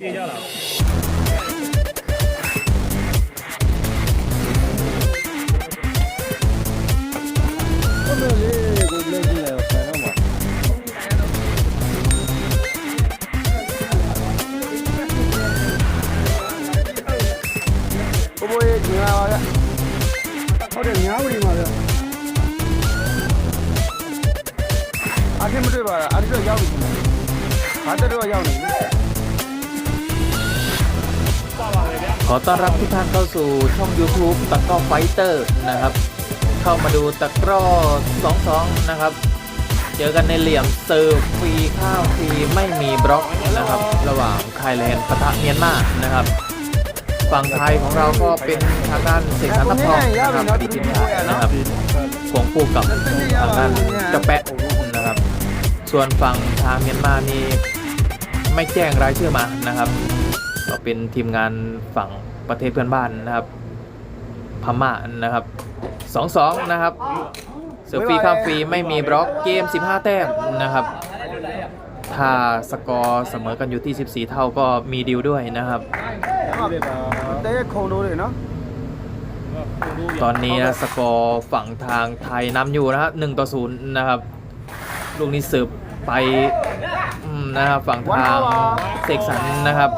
电掉了 ต้อนรับทุกท่านเข้าสู่ช่อง YouTube ตะกร้อไฟเตอร์นะครับ เข้ามาดูตะกร้อ22 นะครับ เจอกันในเหลี่ยมเซิร์ฟฟรีข้าวฟรีไม่มีบล็อกนะครับ ระหว่างไทยแลนด์ปะทะเมียนมานะครับ ฝั่งไทยของเราก็เป็นทางด้านเสกสรรทัพองนะครับอดีตทีมชาตินะครับควงคู่กับทางด้านจ้าแปะนะครับ ส่วนฝั่งทางเมียนมานี่ไม่แจ้งรายชื่อมานะครับก็เป็นทีมงานฝั่ง ประเทศเพื่อนบ้านนะครับพม่านะครับสองสองนะครับเสือฟรีข้ามฟรีไม่มีบล็อกเกม 15 แต้มนะครับ ถ้าสกอร์เสมอกันอยู่ที่ 14 เท่าก็มีดิวด้วยนะครับตอนนี้นะสกอร์ฝั่งทางไทยนำอยู่นะฮะหนึ่งต่อศูนย์นะครับ ลูกนี้สืบไปนะครับฝั่งทางเสกสรรนะครับ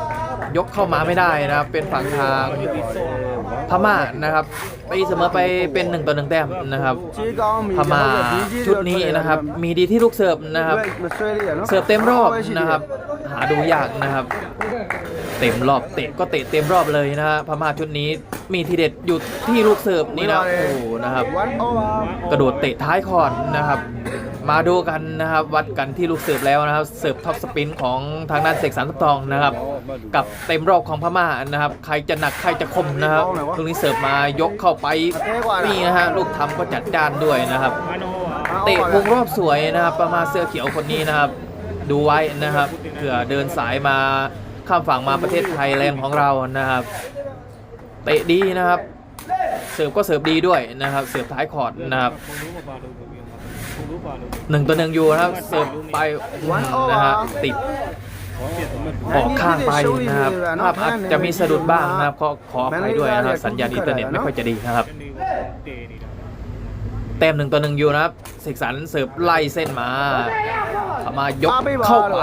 ยกเข้ามาไม่ได้นะครับ เป็นฝั่งทางพม่านะครับไปเสมอไปเป็น1ต่อหนึ่งแต้มนะครับพม่าชุดนี้นะครับ มีดีที่ลูกเสิร์ฟนะครับ เสิร์ฟเต็มรอบนะครับ หาดูยากนะครับ เต็มรอบเตะก็เตะเต็มรอบเลยนะฮะพม่าชุดนี้มีทีเด็ดอยู่ที่ลูกเสิร์ฟนี่นะโอ้นะครับ กระโดดเตะท้ายคอนนะครับ มาดูกันนะครับวัดกันที่ลูกเสิร์ฟแล้วนะครับเสิร์ฟท็อปสปินของทางด้านเสกสรรทัพทองนะครับกับเต็มรอบของพม่านะครับใครจะหนักใครจะคมนะครับลูกนี้เสิร์ฟมายกเข้าไปนี่นะฮะลูกทำก็จัดจ้านด้วยนะครับเตะวงรอบสวยนะครับประมาณเสื้อเขียวคนนี้นะครับ ดูไว้นะครับเผื่อเดินสายมาข้ามฝั่งมาประเทศไทยแลนด์ของเรานะครับเตะดีนะครับเสิร์ฟก็เสิร์ฟดีด้วยนะครับ เสิร์ฟท้ายคอร์ดนะครับ หนึ่งต่อหนึ่งอยู่นะครับเสิร์ฟไปนะฮะติดออกข้างไปนะครับภาพอาจจะมีสะดุดบ้างนะครับก็ขออภัยด้วยนะครับสัญญาณอินเทอร์เน็ตไม่ค่อยจะดีนะครับแต้มหนึ่งต่อหนึ่งอยู่นะครับเสกสรรเสิร์ฟไล่เส้นมาเข้ามายกเข้าไป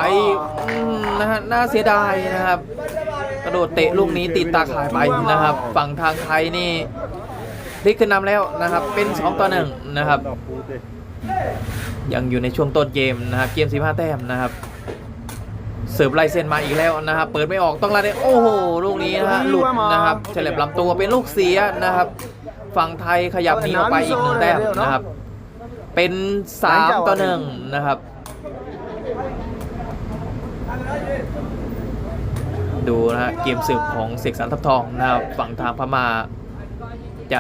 อืมนะฮะน่าเสียดายนะครับ กระโดดเตะลูกนี้ติดตาข่ายไปนะครับ ฝั่งทางไทยนี่พลิกขึ้นนำแล้วนะครับ เป็น 2 ต่อ1นะครับ ยังอยู่ในช่วงต้นเกมนะครับเกม 15 แต้มนะครับ เสิร์ฟไล่เส้นมาอีกแล้วนะครับ เปิดไม่ออกต้องลาได้โอ้โหลูกนี้นะฮะหลุดนะครับเฉลบลำตัวเป็นลูกเสียนะครับ ฝั่งไทยขยับหนีออกไปอีกหนึ่งแต้มนะครับ เป็น3ต่อ1นะครับ ดูนะฮะเกมสืบของเสกสรรทัพทองนะครับฝั่งทางพม่าจะ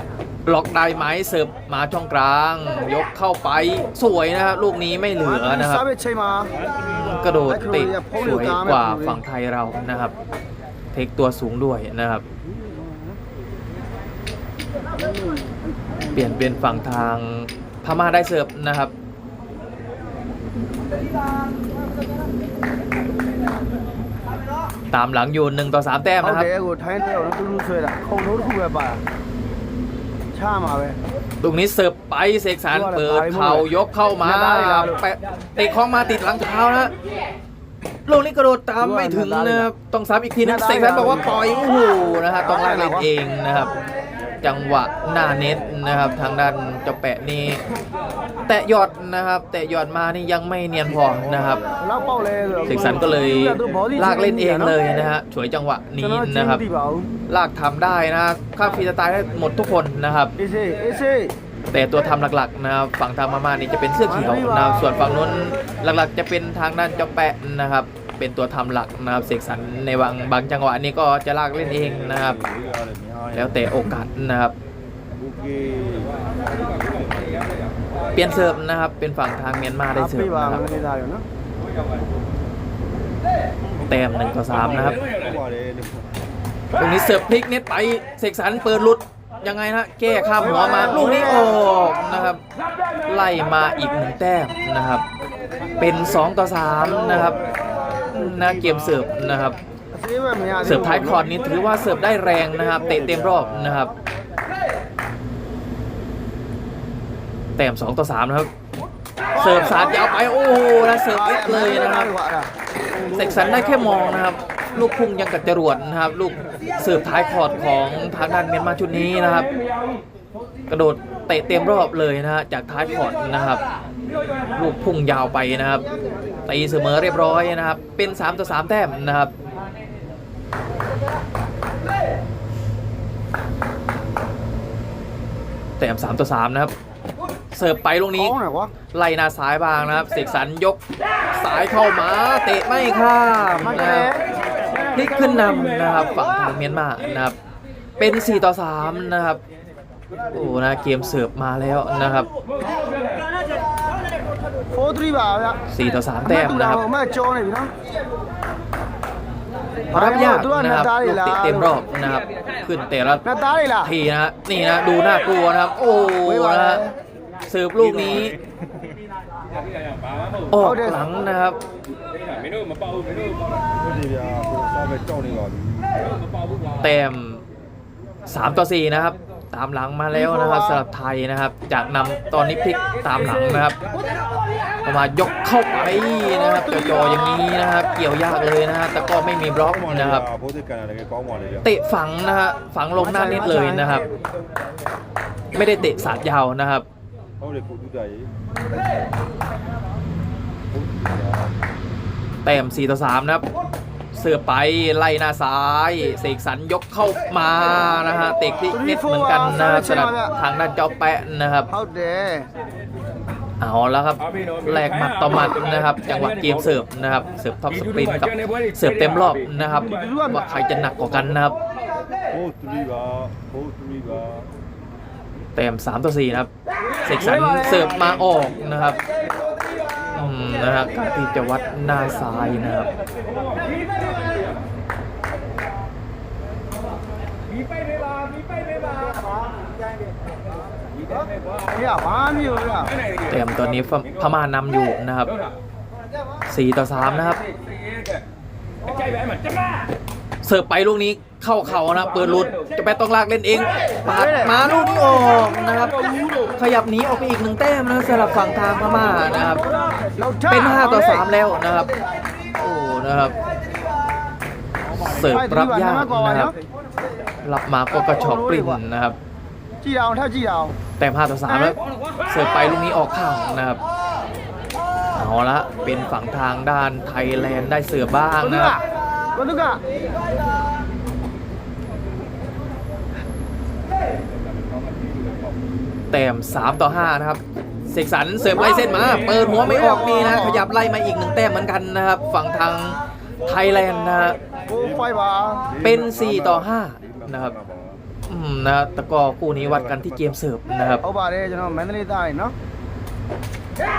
ล็อกได้ไหมเสิร์ฟมาช่องกลาง ยกเข้าไปสวยนะครับลูกนี้ไม่เหลือนะครับ กระโดดติดสวยกว่าฝั่งไทยเรานะครับ เทคตัวสูงด้วยนะครับ เปลี่ยนเป็นฝั่งทางพม่าได้เสิร์ฟนะครับตามหลังอยู่1ต่อ3แต้มนะครับโอเคผมไทยแต่ผมรู้ช่วยนะเขาโนร์ทเว็บ้า ช้ามาเว้ย ลูกนี้เสิร์ฟไปเสกสรรเปิดเข่ายกเข้ามาเตะของมาติดหลังเท้านะลูกนี้กระโดดตามไม่ถึงนะต้องซ้ำอีกทีนะเสกสรรบอกว่าปล่อยโอ้โหนะฮะต้องไล่เล่นเองนะครับ จังหวะหน้าเน็ตนะครับ ทางด้านเจ้าแปะนี่แตะยอดนะครับ แตะยอดมานี่ยังไม่เนียนพอนะครับเสกสรรก็เลยลากเล่นเองเลยนะฮะฉวยจังหวะนี้นะครับ ลากทำได้นะค่าฟรีสไตล์ได้หมดทุกคนนะครับแต่ตัวทำหลักๆนะครับฝั่งทางมาม่านี่จะเป็นเสื้อเขียวนะส่วนฝั่งนู้นหลักๆ จะเป็นทางด้านเจ้าแปะนะครับ เป็นตัวทำหลักนะครับเสกสรรในบางบางจังหวะนี้ก็จะลากเล่นเองนะครับ แล้วแต่โอกาสนะครับ เปลี่ยนเสิร์ฟนะครับเป็นฝั่งทางเมียนมาได้เสิร์ฟนะครับแต้มหนึ่งต่อสามนะครับตรงนี้เสิร์ฟพลิกเน็ตไปเสกสรรเปิดลุดยังไงนะแก้ข้ามหัวมาลูกนี้ออกนะครับ ไล่มาอีกหนึ่งแต้มนะครับ เป็น 2 ต่อ 3 นะครับ น้เกมเสิร์ฟนะครับ เสิร์ฟท้ายคอร์ดนี้ถือว่าเสิร์ฟได้แรงนะครับเตะเต็มรอบนะครับ แต้ม2ต่อ3นะครับ เสิร์ฟสาดยาวไปโอ้โหแล้วเสิร์ฟเลกเลยนะครับเสกสรรได้แค่มองนะครับ ลูกพุ่งยังกัดจรวดนะครับ ลูกเสิร์ฟท้ายคอร์ดของทางด้านเมียนมาชุดนี้นะครับ กระโดดเตะเต็มรอบเลยนะฮะจากท้ายคอร์ดนะครับ ลูกพุ่งยาวไปนะครับตีเสมอเรียบร้อยนะครับ เป็น3ต่อ3แต้มนะครับแต้ม3ต่อ3นะครับ เสิร์ฟไปลงนี้ไล่หนาซ้ายบางนะครับเสกสรรยกสายเข้ามาเตะไม่ข้ามนะครับพลิกขึ้นนำนะครับฝั่งทางเมียนมานะครับ เป็น 4 ต่อ 3 นะครับโอ้นะเกมเสิร์ฟมาแล้วนะครับ 4-3ป่ต่อ3แต้มนะครับแม่โจนี่พี่น้รับยากนะครับลูกเตะเต็มรอบนะครับ ขึ้นแต่ละทีนะฮะนี่นะดูน่ากลัวนะครับ โอ้นะฮะสืบลูกนี้ออกหลังนะครับแต้ม3ต่อ4นะครับามหลังมาแล้วนะครับสำหรับไทยนะครับ จากนำตอนนี้พลิกตามหลังนะครับมายกเข้าไปนะครับจออย่างนี้นะครับ เกี่ยวยากเลยนะฮะแต่ก็ไม่มีบล็อกนะครับเตะฝังนะฮะฝังลงหน้านิดเลยนะครับ ไม่ได้เตะสาดยาวนะครับแต้ม4ต่อ3นะครับ เสือไปไล่หน้าซ้าย เสกสรรยกเข้ามานะฮะเตกที่เน็ตเหมือนกันนะสนับทางด้านเจ้าแปะนะครับเอาแล้วครับแหลกหมัดต่อมัดนะครับ จังหวะเกมเสิร์ฟนะครับ เสิร์ฟท็อปสปินกับเสิร์ฟเต็มรอบนะครับว่าใครจะหนักกว่ากันนะครับเต็ม3ต่อ4นะครับเสกสรรเสิร์ฟมาออกนะครับ นะฮะการที่จะวัดหน้าซ้ายนะครับเต็มตอนนี้พม่านำอยู่นะครับ 4 ต่อ 3 นะครับ เสิร์ฟไปลูกนี้เข้าเข่านะเปิดรุดจะไปต้องลากเล่นเองปาดมาลูกนี้ออกนะครับ ขยับหนีออกไปอีกหนึ่งแต้มนะสำหรับฝั่งทางพม่านะครับ เป็น 5 ต่อ 3 แล้วนะครับ โอ้นะครับเสิร์ฟรับยากนะครับรับมาก็กระชอกปริ้นนะครับจี้ดาวถ้าจี้ดาวแต่ห้าต่อสามแล้วเสิร์ฟไปลูกนี้ออกข้างนะครับเอาละเป็นฝั่งทางด้านไทยแลนด์ได้เสิร์ฟบ้างนะครับวันทุะแต้ม3ต่อ5นะครับ เสกสรรเสิร์ฟไล่เส้นมา เปิดหัวไม่ออกนี่นะ ขยับไล่มาอีกหนึ่งแต้มเหมือนกันนะครับ ฝั่งทางไทยแลนด์นะฮะเป็น 4 ต่อ 5 นะครับนะตะกอคู่นี้วัดกันที่เกมเสิร์ฟนะครับเอาบาเรจนแมนนี่ได้เนาะ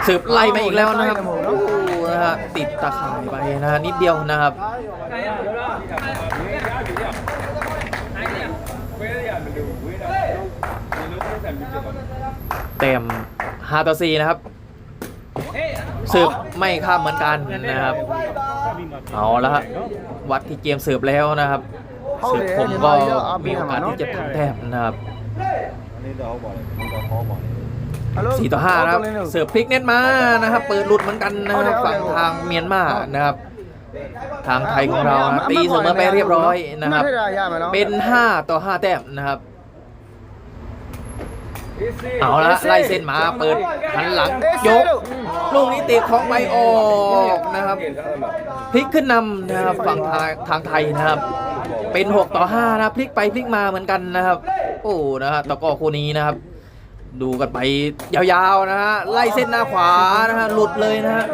เสิร์ฟไล่มาอีกแล้วนะครับนะฮะติดตะข่ายไปนะนิดเดียวนะครับเต็ม ห้าต่อสี่นะครับสืบไม่ข้ามเหมือนกันนะครับ เอาแล้วครับวัดที่เกมสืบแล้วนะครับสืบผมก็มีโอกาสที่จะทำแต้มนะครับสี่ต่อห้าครับเสิร์ฟพลิกเน็ตมานะครับเปิดหลุดเหมือนกันนะครับฝั่งทางเมียนมานะครับ ทางไทยของเราตีเสมอไปเรียบร้อยนะครับ เป็นห้าต่อห้าแต้มนะครับ เอาละไล่เส้นมาเปิดหันหลังยกลูกนี้ตีของไปออกนะครับพลิกขึ้นนำนะครับฝั่งทางไทยนะครับ เป็น 6 ต่อ 5 นะพลิกไปพลิกมาเหมือนกันนะครับ โอ้นะฮะตะกอคู่นี้นะครับ ดูกันไปยาวๆนะฮะไล่เส้นหน้าขวานะฮะหลุดเลยนะฮะ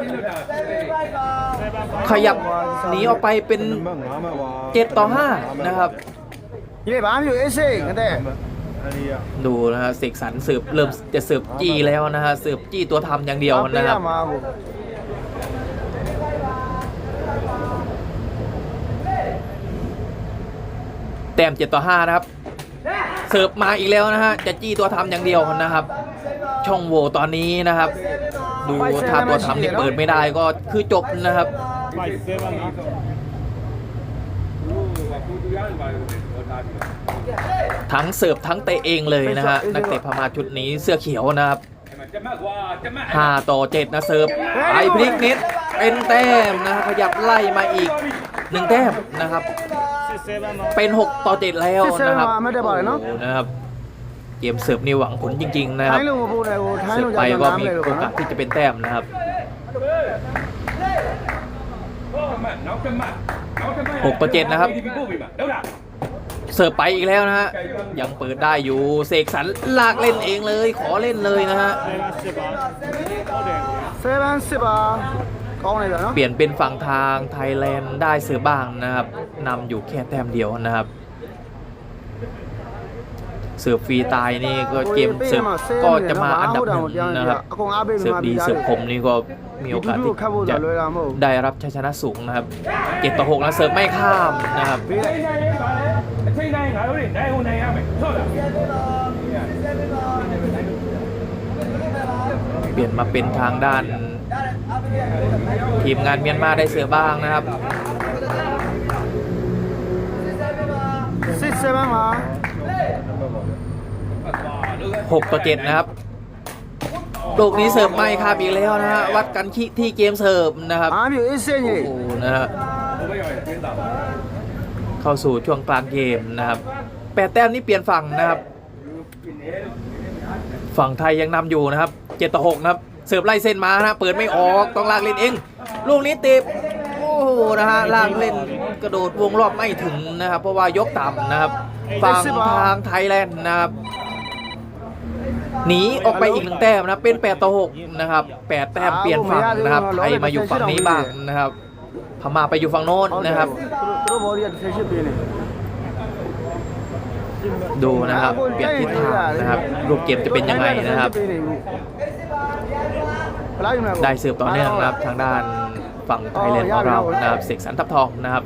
ขยับหนีออกไปเป็น 7 ต่อ 5 นะครับยี่บ้ามอยู่เอซิกันเต้ ดูนะฮะเสกสรรเสิร์ฟเริ่มจะเสิร์ฟจี้แล้วนะฮะเสิร์ฟจี้ตัวทำอย่างเดียวนะครับမှာကိုแต้ม7ต่อ5นะครับเสิร์ฟมาอีกแล้วนะฮะจะจี้ตัวทำอย่างเดียวนะครับ ช่องโหว่ตอนนี้นะครับ ดูถ้าตัวทำนี่เปิดไม่ได้ก็คือจบนะครับ5 7 ทั้งเสิร์ฟทั้งเตะเองเลยนะฮะนักเตะพม่าชุดนี้เสื้อเขียวนะครับห้าต่อเจ็ดนะเสิร์ฟไอพลิกนิดเป็นแต้มนะขยับไล่มาอีกหนึ่งแต้มนะครับ เป็นหกต่อเจ็ดแล้วนะครับนะครับเกมเสิร์ฟนี่หวังผลจริง ๆ นะครับเสิร์ฟไปก็มีโอกาสที่จะเป็นแต้มนะครับหกต่อเจ็ดนะครับ เสิร์ฟไปอีกแล้วนะฮะ ยังเปิดได้อยู่ เสกสรรลากเล่นเองเลย ขอเล่นเลยนะฮะเซเว่นสิบาเข้าในเลยเนาะเปลี่ยนเป็นฝั่งทางไทยแลนด์ได้เสือบ้างนะครับนำอยู่แค่แต้มเดียวนะครับ เสือฟรีตายนี่ก็เกมเสือก็จะมาอันดับหนึ่งนะครับ เสือดีเสือผมนี่ก็มีโอกาสที่จะได้รับชัยชนะสูงนะครับเจ็ดต่อหกนะเสือไม่ข้ามนะครับ ပေးလိုက် အချိန်တိုင်းပါလေအချိန်တိုင်းငါတို့တွေနိုင်အောင်နိုင်ရမယ်ဟုတ်လား เปลี่ยนมาเป็นทางด้าน ทีมงานเมียนมาได้เสือบ้างนะครับ 6 7မှာ 6 ต่อ 7 นะครับลูกนี้เสิร์ฟไม่ครับอีกแล้วนะฮะ วัดกันที่ที่เกมเสิร์ฟนะครับ အားမျိုးအေးစင်းကြီး โอ้โหนะฮะ เข้าสู่ช่วงกลางเกมนะครับแปดแต้มนี้เปลี่ยนฝั่งนะครับ ฝั่งไทยยังนำอยู่นะครับ7ต่อ6นะครับ เสิร์ฟไล่เส้นมานะเปิดไม่ออกต้องลากเล่นเอง ลูกนี้ติดโอ้โหนะฮะลากเล่นกระโดดวงรอบไม่ถึงนะครับ เพราะว่ายกต่ำนะครับฝั่งทางไทยแลนด์นะครับหนีออกไปอีกหนึ่งแต้มนะเป็น8ต่อ6นะครับ8แต้มเปลี่ยนฝั่งนะครับไทยมาอยู่ฝั่งนี้บ้างนะครับ พม่าไปอยู่ฝั่งโน้นนะครับ ดูนะครับเปลี่ยนทิศทางนะครับรูปเกมจะเป็นยังไงนะครับ ได้สืบต่อเนื่องนะครับทางด้านฝั่งไทยแลนด์ของเรานะครับเสกสรรทับทองนะครับ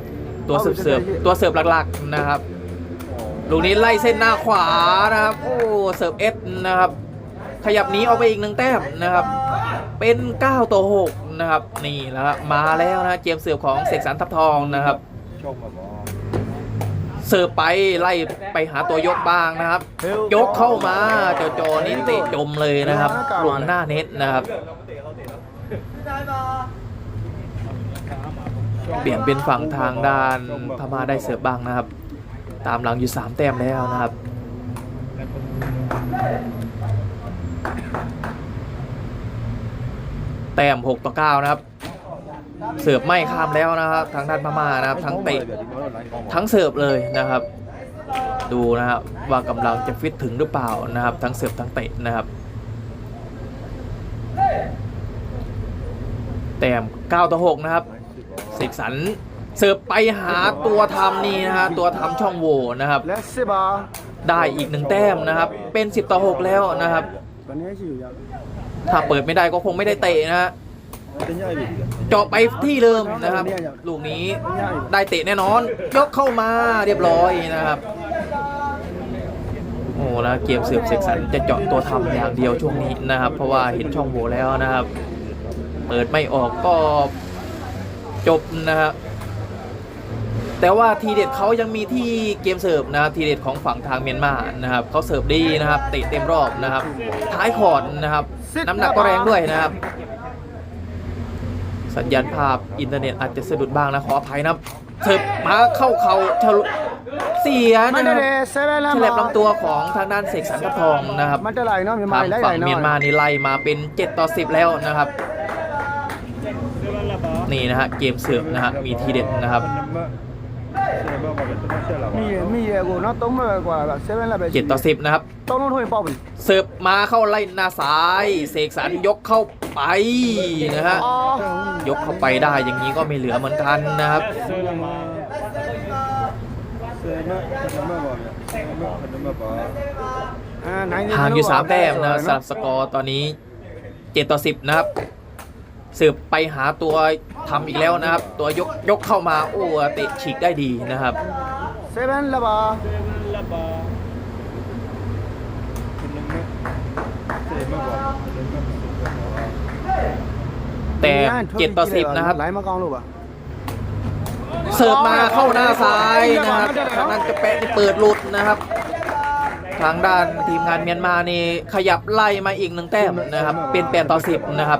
ตัวเสิร์ฟเสิร์ฟตัวเสิร์ฟหลักๆนะครับลูกนี้ไล่เส้นหน้าขวานะครับ โอ้เสิร์ฟเอสนะครับ ขยับนี้เอาไปอีกหนึ่งแต้มนะครับ เป็น 9 ต่อ 6 นะครับนี่แล้วครับมาแล้วนะเกมเสิร์ฟของเสกสรรทับทองนะครับเสิร์ฟไปไล่ไปหาตัวยกบ้างนะครับ ยกเข้ามาเจ้าจอนี่เตะจมเลยนะครับลงหน้าเน็ตนะครับ เปลี่ยนเป็นฝั่งทางด้านพม่าได้เสิร์ฟบ้างนะครับ ตามหลังอยู่ 3 แต้มแล้วนะครับ แต้ม6ต่อ9นะครับ เสิร์ฟไม่ข้ามแล้วนะครับทั้งด้านพม่านะครับ ทั้งเตะทั้งเสิร์ฟเลยนะครับ ดูนะครับว่ากำลังจะฟิตถึงหรือเปล่านะครับ ทั้งเสิร์ฟทั้งเตะนะครับ แต้ม9ต่อ6นะครับเสกสันเสิร์ฟไปหาตัวทำนี่นะฮะตัวทำช่องโหว่นะครับได้อีกหนึ่งแต้มนะครับ เป็น 10 ต่อ 6 แล้วนะครับ ถ้าเปิดไม่ได้ก็คงไม่ได้เตะนะฮะจาะไปที่เดิมนะครับ ลูกนี้ได้เตะแน่นอน ยกเข้ามาเรียบร้อยนะครับ โอ้แล้วเกมเสือบเสกสรรจะเจาะตัวทำอย่างเดียวช่วงนี้นะครับ เพราะว่าเห็นช่องโหว่แล้วนะครับ เปิดไม่ออกก็จบนะครับแต่ว่าทีเด็ดเขายังมีที่เกมเสิร์ฟนะครับทีเด็ดของฝั่งทางเมียนมานะครับเขาเสิร์ฟดีนะครับเตะเต็มรอบนะครับท้ายขอดนะครับ น้ำหนักก็แรงด้วยนะครับ สัญญาณภาพอินเทอร์เน็ตอาจจะสะดุดบ้างนะขออภัยนะเถิบมาเข้าเขาทะลุเสียนะครับฉลบลำตัวของทางด้านเสกสรรพัทองนะครับทางฝั่งเมียนมานี่ไล่มาเป็น 7 ต่อ 10 แล้วนะครับ นี่นะฮะเกมเสือบนะฮะมีทีเด็ดนะครับ มีมีเยอะกูเนาะต้มกว่าแบบเซเว่นละไปเจ็ดต่อสิบนะครับต้มนู้นหุ่ยปอบเสิร์ฟมาเข้าไล่หน้าซ้ายเสกสรรยกเข้าไปนะฮะยกเข้าไปได้อย่างนี้ก็ไม่เหลือเหมือนกันนะครับห่างอยู่สามแต้มนะสำหรับสกอร์ตอนนี้เจ็ดต่อสิบนะครับ สืบไปหาตัวทำอีกแล้วนะครับ ตัวยกยกเข้ามาโอ้เตะฉีกได้ดีนะครับเซเว่นละบาแต่เจ็ดต่อสิบนะครับไหลมากองลูกอะเสิร์ฟมาเข้าหน้าซ้ายนะครับนั่นจะแปะเปิดหลุดนะครับ ทางด้านทีมงานเมียนมานี่ขยับไล่มาอีกหนึ่งแต้มนะครับ เป็น8ต่อ10นะครับ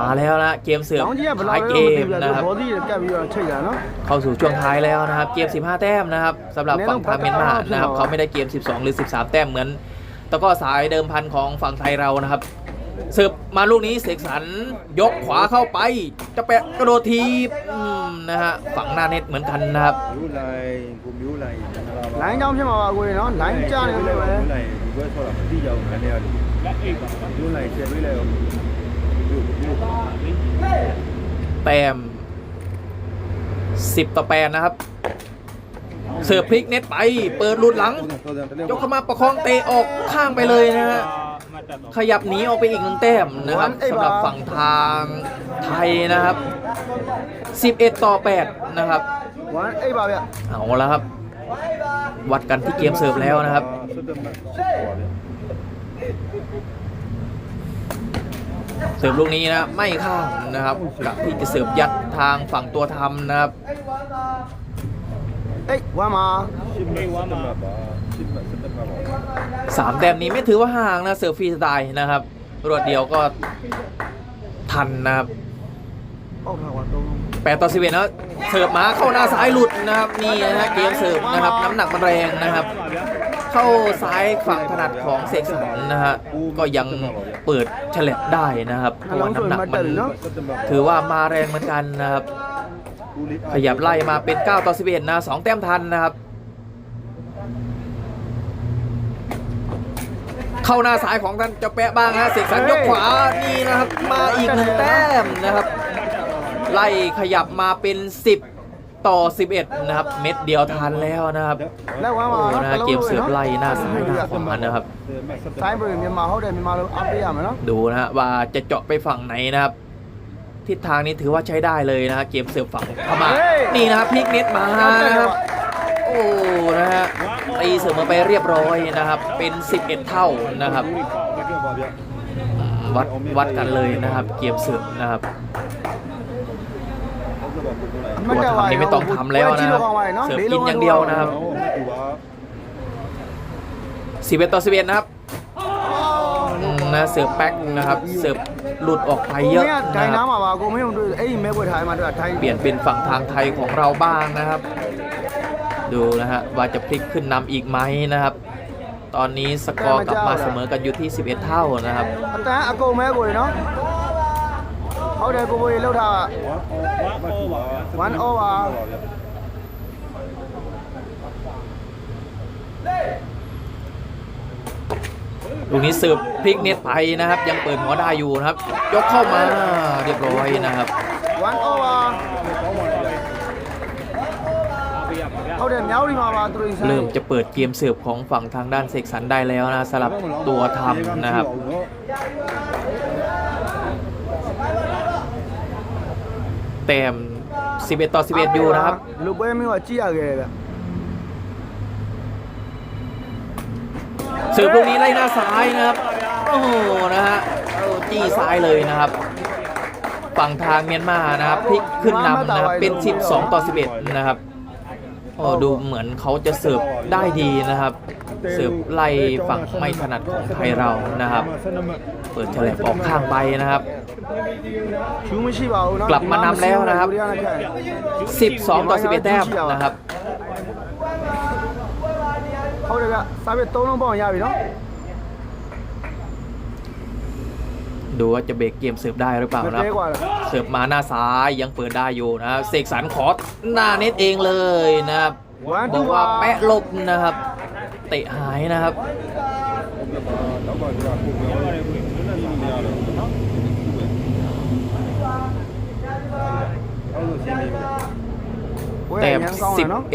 มาแล้วนะเกมเสือกท้ายเกมนะครับ เข้าสู่ช่วงท้ายแล้วนะครับ เกม 15 แต้มนะครับสำหรับฝั่งทางเมียนมานะครับเขาไม่ได้เกม 12 หรือ 13 แต้มเหมือนตะก้อสายเดิมพันของฝั่งไทยเรานะครับ เสืร์มาลูกนี้เสกสรรยกขวาเข้าไป จะแปะกระโดดทีนะฮะฝั่งหน้าเน็ตเหมือนกันนะครับ Lạnh trong chứ mà bà quỳ nó lạnh cho anh em đây vậy. แต้มสิบต่อแปดนะครับ เสือพลิกเน็ตไป เปิดลุดหลัง ยกเข้ามาประคองเตะออกข้างไปเลยนะฮะ ขยับหนีออกไปอีกหนึ่งแต้มนะครับสำหรับฝั่งทางไทยนะครับ 11 ต่อ 8 นะครับเอาละครับ วัดกันที่เกมเสิร์ฟแล้วนะครับเสิร์ฟลูกนี้นะไม่ข้างนะครับกะที่จะเสิร์ฟยัดทางฝั่งตัวทำนะครับเอ้ยว่ามา สามแต้มนี้ไม่ถือว่าห่างนะเซอร์ฟีสไตล์นะครับรวดเดียวก็ทันนะครับแปดต่อสิบเอ็ดแล้วเสิร์ฟมาเข้าหน้าซ้ายหลุดนะครับนี่นะะเกมเสิร์ฟนะครับน้ำหนักมันแรงนะครับ เข้าซ้ายฝั่งถนัดของเสกสรรนะฮะก็ยังเปิดเฉลบได้นะครับเพราะว่าน้ำหนักมันถือว่ามาแรงเหมือนกันนะครับขยับไล่มาเป็น 9 ต่อ 11 นะ 2 แต้มทันนะครับ เข้าหน้าซ้ายของท่านจะแปะบ้างฮะเสกสันยกขวานี่นะครับมาอีกหนึ่งแต้มนะครับ ไล่ขยับมาเป็น 10 ต่อ 11 นะครับ เม็ดเดียวทันแล้วนะครับแล้วว่ามานะเกมเสือบไล่หน้าซ้ายหน้าขวานะครับซ้ายมือมีมาเขาเดินมีมาอัพเรียมเนาะดูนะฮะว่าจะเจาะไปฝั่งไหนนะครับทิศทางนี้ถือว่าใช้ได้เลยนะฮะเกมเสือฝั่งขามานี่นะครับพลิกเน็ตมานะครับโอ้นะฮะ ตีเสมาไปเรียบร้อยนะครับ เป็น 11 เท่านะครับ วัดวัดกันเลยนะครับ เกียมศึกนะครับตัวทำนี่ไม่ต้องทำแล้วนะครับเสร์ฟกินอย่างเดียวนะครับ11ต่อ11นะครับนะเสิร์ฟแป๊กนะครับ เสิร์ฟหลุดออกไปเยอะนะครับเปลี่ยนเป็นฝั่งทางไทยของเราบ้างนะครับ ดูนะฮะว่าจะพลิกขึ้นนำอีกไหมนะครับ ตอนนี้สกอร์กลับมาเสมอกันอยู่ที่ 11 เท่านะครับอันตาอากูแม่กูเลยเนาะเขาเดี๋ยวกูไปเล่าท่าวันโอวาลูกนี้สืบพลิกเน็ตไปนะครับ ยังเปิดหัวได้อยู่นะครับ ยกเข้ามาเรียบร้อยนะครับวันโอวา เริ่มจะเปิดเกมเสือบฟของฝั่งทางด้านเซกสรรได้แล้วนะสลับตัวทำนะครับแต้ม11 ต่อ 11 อยู่นะครับลูกเบ้ไม่ว่าจียเลยสืบลูกนี้ไล่หน้าซ้ายนะครับ โอ้โห นะฮะจี้ซ้ายเลยนะครับ ฝั่งทางเมียนมานะครับพลิกขึ้นนำนะครับเป็น 12 ต่อ 11 นะครับ โอ้ดูเหมือนเขาจะเสิร์ฟได้ดีนะครับ เสิร์ฟไล่ฝั่งไม่ถนัดของไทยเรานะครับ เปิดเฉลบออกข้างไปนะครับ กลับมานำแล้วนะครับ 12 ต่อ 11 แต้มนะครับเขาเรียกว่าซาเบโต้ต้องบอกยาไปเนาะ ดูว่าจะเบรกเกมเสิร์ฟได้หรือเปล่านะเสิร์ฟมาหน้าซ้ายยังเปิดได้อยู่นะเสกสรรขอหน้าเน็ตเองเลยนะครับบอกว่าแปะลบนะครับ เตะหายนะครับแต่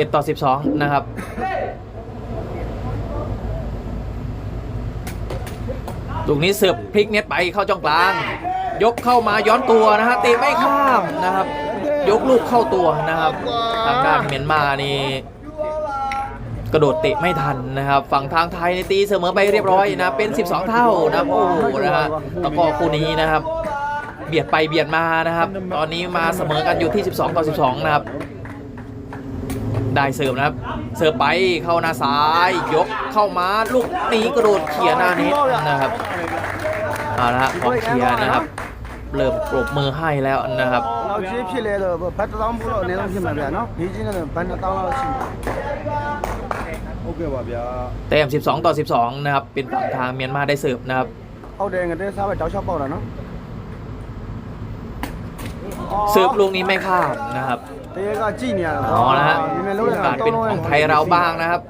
11 ต่อ 12 นะครับ ลูกนี้เสิร์ฟพลิกเน็ตไปเข้าจ้องกลาง ยกเข้ามาย้อนตัวนะฮะตะไม่ข้ามนะครับ ยกลูกเข้าตัวนะครับทางด้านเมียนมานี่กระโดดเตะไม่ทันนะครับ ฝั่งทางไทยในตีเสมอไปเรียบร้อยนะเป็น 12 เท่านะโอ้โหนะฮะตะกอคู่นี้นะครับ เบียดไปเบียดมานะครับ ตอนนี้มาเสมอกันอยู่ที่ 12 ต่อ 12 นะครับ ได้เสิร์ฟนะครับ เสิร์ฟไปเข้าหน้าซ้าย ยกเข้ามาลูกนี้กระโดดเขี่ยหน้านี้นะครับเอาละฮะองเขียนะครับ เริ่มปรบมือให้แล้วนะครับเราจีพี่เลยเราพัดต้องพูดเราเนี่ยต้องที่มาเบียเนาะพี่จีเนี่ยพัดต้องเราชิมโอเคว่ะเบียเต็ม12 ต่อ 12 นะครับ เป็นฝั่งทางเมียนมาได้เสิร์ฟนะครับเอาแดงกันได้ซาไปเจ้าชอบเปล่าเนาะเสิร์ฟลูกนี้ไม่ข้าดนะครับ เอาละฮะการเป็นของไทยเราบ้างนะครับ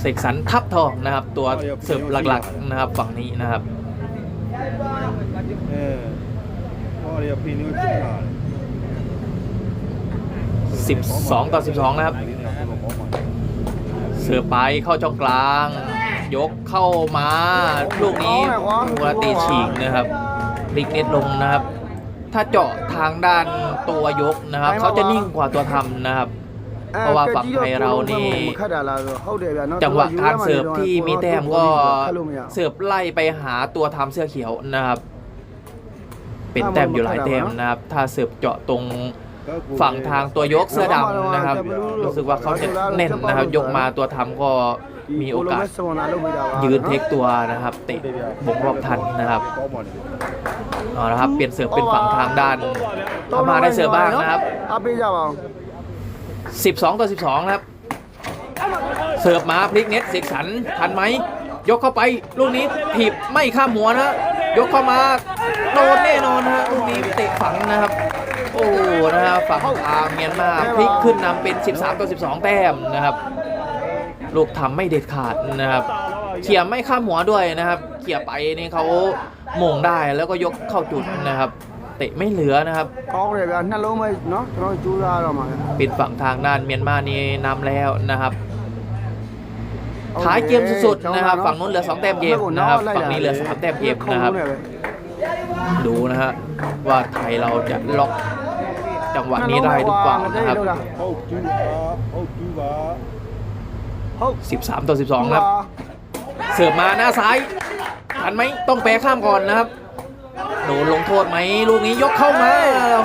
เสกสรรทับทองนะครับ ตัวเสิร์ฟหลักๆนะครับฝั่งนี้นะครับสิบสองต่อสิบสองนะครับ เสือไปเข้าช่องกลาง ยกเข้ามาลูกนี้มูราตีฉีกนะครับลิกเน็ตลงนะครับ ถ้าเจาะทางด้าน ตัวยกนะครับ เขาจะนิ่งกว่าตัวทำนะครับ เพราะว่าฝั่งไทยเรานี่จังหวะการเสิร์ฟที่มีแต้มก็เสิร์ฟไล่ไปหาตัวทำเสื้อเขียวนะครับ เป็นแต้มอยู่หลายแต้มนะครับ ถ้าเสิร์ฟเจาะตรงฝั่งทางตัวยกเสื้อดำนะครับ รู้สึกว่าเขาจะเน้นนะครับ ยกมาตัวทำก็มีโอกาสยืนเทคตัวนะครับเตะบงรอบทันนะครับเอาละครับ เปลี่ยนเสิร์ฟเป็นฝั่งทางด้าน เมาได้เสือบ้างนะครับอาพี่จะบอก12 ต่อ 12 นะครับ เสือบมาพลิกเน็ตเสกสรรทันไหม ยกเข้าไปลูกนี้ถีบไม่ข้ามหัวนะ ยกเข้ามาโดนแน่นอนนะลูกนี้เตะฝังนะครับ โอ้นะครับฝั่งอาเมียนมาพลิกขึ้นนำเป็น 13 ต่อ 12 แต้มนะครับ ลูกทำไม่เด็ดขาดนะครับเขี่ยไม่ข้ามหัวด้วยนะครับเขี่ยไปนี่เขาหม่งได้แล้วก็ยกเข้าจุดนะครับ เตะไม่เหลือนะครับกองเลยนั่นรู้ไหมเนาะเราจูราเรามาปิดฝั่งทางด้านเมียนมานี่นำแล้วนะครับท้ายเกมสุดๆนะครับ ฝั่งนู้นเหลือ2แต้มเกมนะครับฝั่งนี้เหลือ3แต้มเกมนะครับ ดูนะฮะว่าไทยเราจะล็อกจังหวะนี้ได้หรือเปล่านะครับ 13 ต่อ 12 ครับ เสิร์ฟมาหน้าซ้ายทันไหมต้องแปรข้ามก่อนนะครับ โดนลงโทษไหมลูกนี้ยกเข้ามา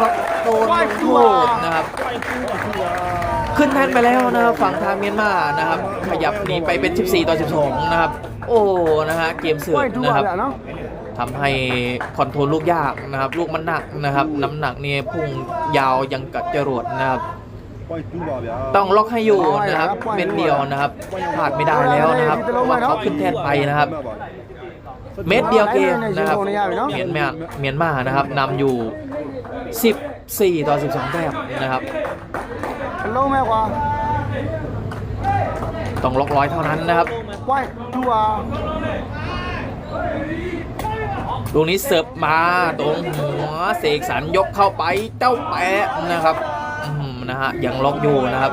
ครับโดนลงโทษนะครับ ขึ้นแทนไปแล้วนะครับฝั่งทางเมียนมานะครับ ขยับหนีไปเป็น 14 ต่อ 12 นะครับ โอ้นะฮะเกมเสือกนะครับทำให้คอนโทรลลูกยากนะครับ ลูกมันหนักนะครับ น้ำหนักเนี่ยพุ่งยาวยังกัดจรวดนะครับต้องล็อกให้อยู่นะครับเป็นเดียวนะครับพลาดไม่ได้แล้วนะครับว่าเขาขึ้นแทนไปนะครับ เม็ดเดียวเกมนะครับเมียนมาเมียนมานะครับนำอยู่ 14 ต่อ 12 แต้มนะครับโล่แม่กว่าต้องล็อกร้อยเท่านั้นนะครับว่ายตัวลูกนี้เสิร์ฟมาตรงหัวเสกสรรยกเข้าไปเจ้าแปะนะครับนะฮะยังล็อกอยู่นะครับ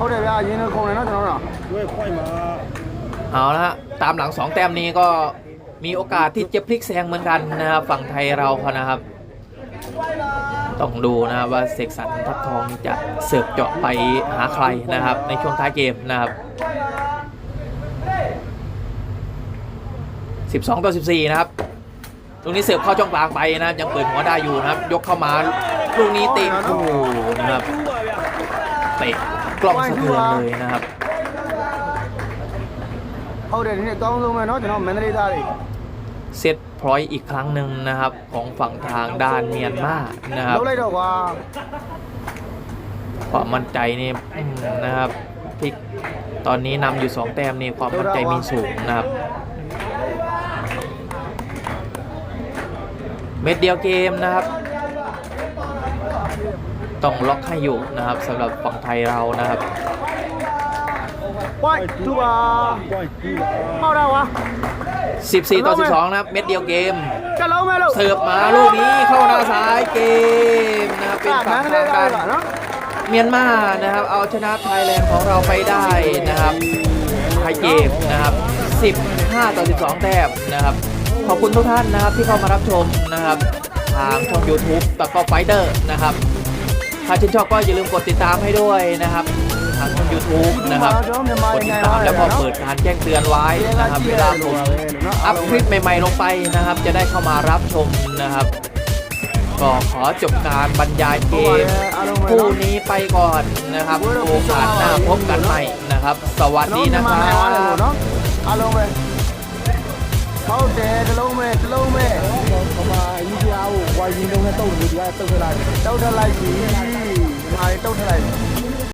ပွိုက်မှာဗျာ2 point တွဲပွိုက်မှာတွဲပွိုက်မှာ ဟုတ်တယ်ဗျာရင်းနှခုံတယ်နော်ကျွန်တော်တို့ တွဲပွိုက်မှာ เอาละฮะตามหลัง 2 แต้มนี้ก็มีโอกาสที่จะพลิกแซงเหมือนกันนะครับฝั่งไทยเราเขานะครับ ต้องดูนะครับว่าเสกสรรทัพทองจะเสิร์ฟเจาะไปหาใครนะครับ ในช่วงท้ายเกมนะครับ 12 ต่อ 14 นะครับ ลูกนี้เสิร์ฟเข้าช่องกลางไปนะครับยังเปิดหัวได้อยู่นะครับ ยกเข้ามาลูกนี้เตะโอ้โหนะครับเตะ กล้องสะเทือนเลยนะครับเอาเดี๋ยวนี้ต้องลงมาเนาะจะนอนแมนได้ได้เซตพลอยอีกครั้งหนึ่งนะครับของฝั่งทางด้านเมียนมานะครับความมั่นใจนี่นะครับพิกตอนนี้นำอยู่ 2 แต้มนี่ความมั่นใจมีสูงนะครับ เม็ดเดียวเกมนะครับ ต้องล็อกให้อยู่นะครับสำหรับฝั่งไทยเรานะครับไปล่อยดูว่าเข้าได้วะ14 ต่อ 12 นะครับ เม็ดเดียวเกมจะล้มไหมลูกเสิร์ฟมาลูกนี้เข้าหน้าซ้ายเกมนะครับเป็นฝั่งทางด้านเมียนมานะครับ เอาชนะไทยแลนด์ของเราไปได้นะครับไทยเกมนะครับ 15 ต่อ 12 แต้มนะครับ ขอบคุณทุกท่านนะครับที่เข้ามารับชมนะครับทางช่อง YouTube ตะกอไฟเดอร์นะครับ ถ้าชื่นชอบก็อย่าลืมกดติดตามให้ด้วยนะครับทางยูทูบนะครับกดติดตามแล้วก็เปิดการแจ้งเตือนไว้นะครับเวลาผมอัพคลิปใหม่ๆลงไปนะครับ จะได้เข้ามารับชมนะครับก็ขอจบการบรรยายเกมคู่นี้ไปก่อนนะครับโอกาสหน้าพบกันใหม่นะครับ สวัสดีนะครับเอาลงไปเข้าเตะลงไปลงไปเข้ามาอินเดียววายิงลงให้ตู้ดีได้ตู้อะไรตู้อะไรสี 哎，倒出来。